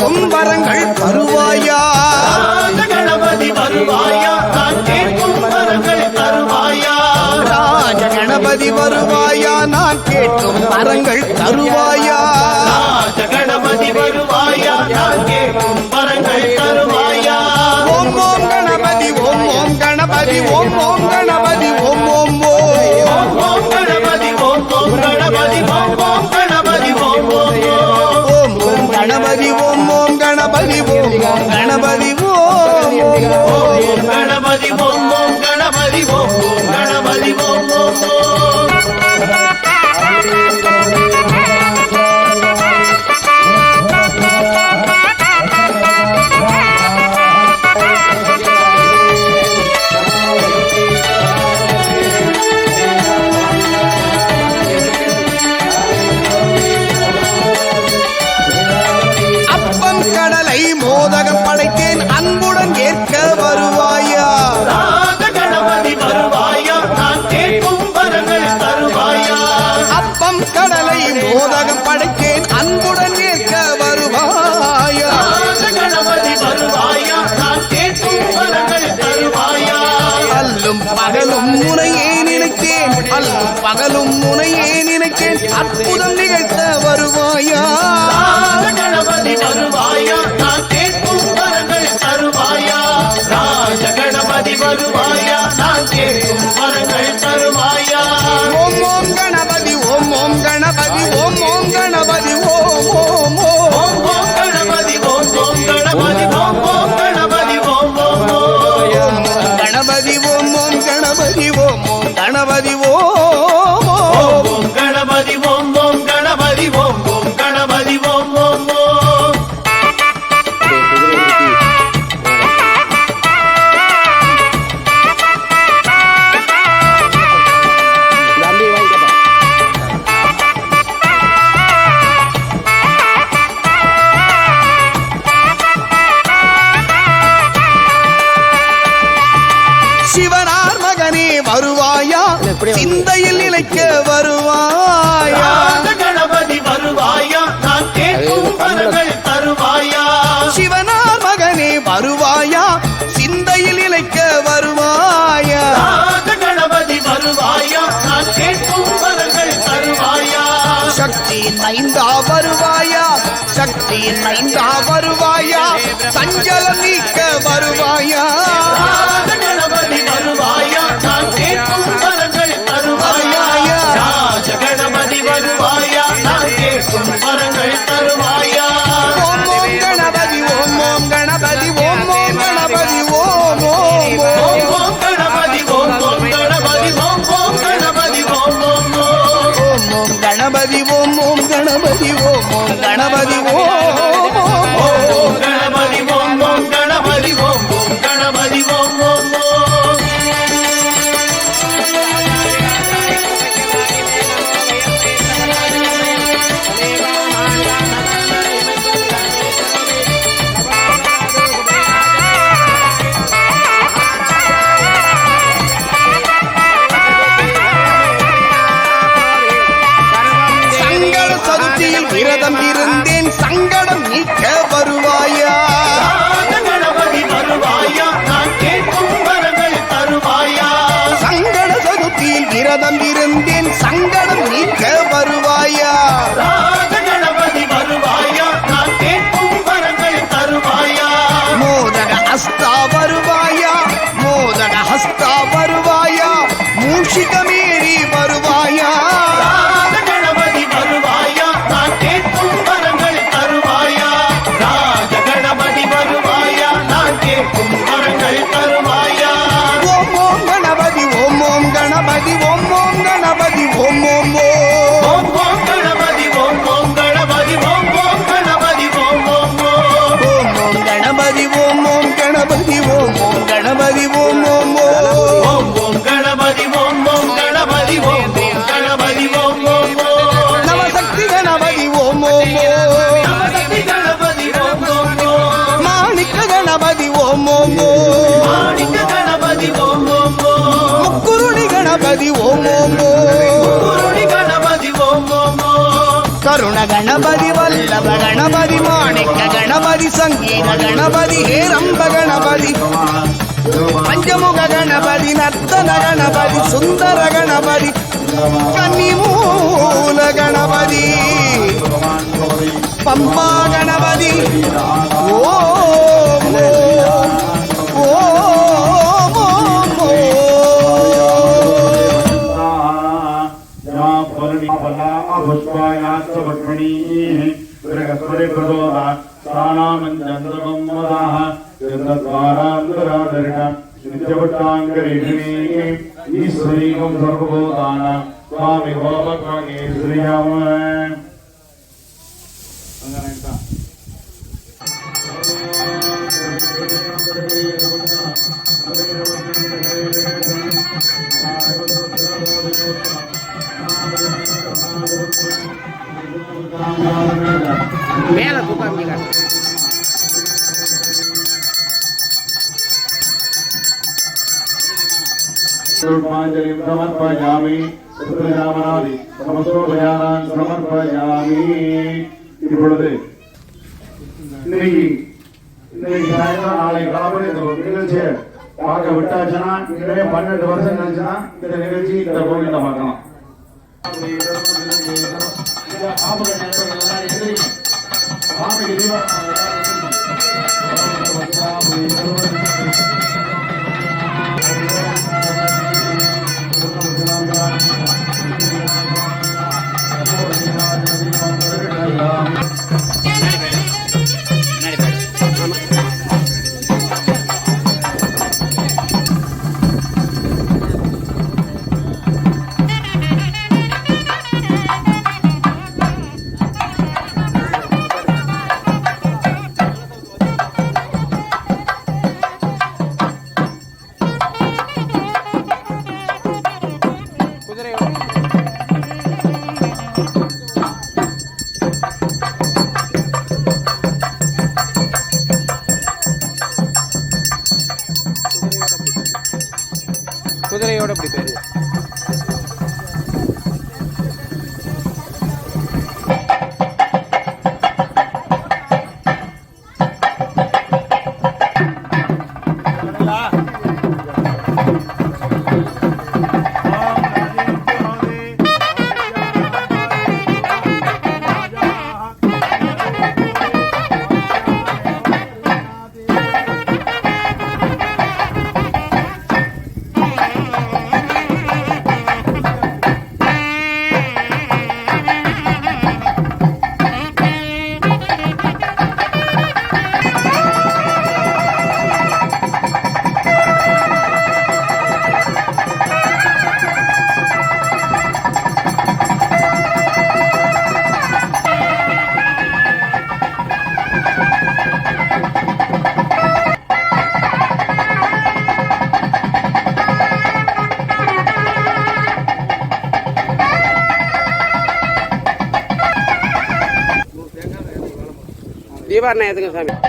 கேட்கும் வரங்கள் தருவாயா? கணபதி வருவாயா? நான் கேட்கும் வரங்கள் தருவாயா? ராஜ கணபதி வருவாயா? நான் கேட்கும் வரங்கள் தருவாயா? ராஜ கணபதி வருவாயா? நான் கேட்கும் வரங்கள் தருவாயா? ஓம் ஓம் கணபதி ஓம் ஓம் கணபதி ஓம் ஓம் கணபதி. 원망 பகலும் முனையே நினைத்தேன். அல்ல பகலும் முனையே நினைத்தேன். அற்புதம் நிகழ்த்த வருவாயா? வருவாயா? நான் கேட்கும் வரங்கள் தருவாயா? கணபதி வருவாயா? நான் கேட்கும் வரங்கள் தருவாயா? சிந்தையில் இழைக்க வருவாயா? கணபதி வருவாயா? நான் கேட்கும் பலர்கள் தருவாயா? சிவனார் மகனே வருவாயா? சிந்தையில் இழைக்க வருவாயா? கணபதி வருவாயா? நான் கேட்கும் பலர்கள் தருவாயா? சக்தி நைந்தா வருவாயா? சக்தி நைந்தா வருவாயா? சஞ்சலம் நீக்க வருவாயா? கணபதி வருவாயா? நான் கேட்கும் she Me... గణపతి కరుణ గణపతి వల్లభ గణపతి మాణిక గణపతి సంగీత గణపతి హేరంబ గణపతి పంచముఖ గణపతి నర్తన గణపతి సుందర గణపతి కన్నిమూల గణపతి పంపా గణపతి ब्रह्मणीः बृहस्पतिकृतो स्थानामञ्चन्द्रमम्मदाः चन्द्रद्वारान्तरादरिण नित्यभट्टाङ्गरेषिणीः ईश्वरीकं सर्वभूतानां स्वामि होमकाङ्गे श्रियाम Thank you. மேல தூக்காமிங்க पुष्पाञ्जलिं समर्पयामि रुद्रजामनादि समस्तोपचारान् समर्पयामி இப்பொழுது இன்னைக்கு இன்னைக்கு சாயந்தரம் நாளை காலம்பரை இந்த ஒரு நிகழ்ச்சியை பார்க்க விட்டாச்சுன்னா இனிமே பன்னெண்டு வருஷம் கழிச்சுன்னா இந்த நிகழ்ச்சி இந்த கோவில்ல பார்க்கலாம் சாமிக்கு குதிரையோட இப்படி பேரு தீபாவளி எதுங்க சாமி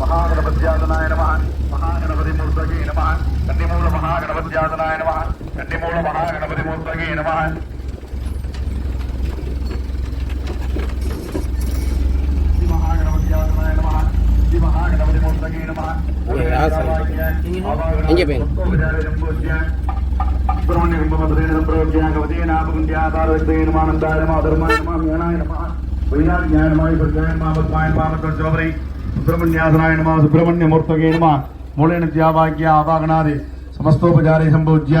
മഹാഗണപത്യാതനായ നമ മഹാഗണപതി മൂർത്തകേ നമ കണ്ണിമൂല മഹാഗണപത്യാതനായ നമ കണ്ണിമൂല മഹാഗണപതി മൂർത്തകേ നമ മഹാഗണപതി മൂർത്തകേ നമ சுப்பிரமணியமூர்த்தகேணுமா மூலேன தியாவாக்கிய ஆபாகநாதி சமஸ்தோபச்சாரை சம்பூஜ்ய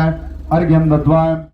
அர்க்யம் தத்வாயம்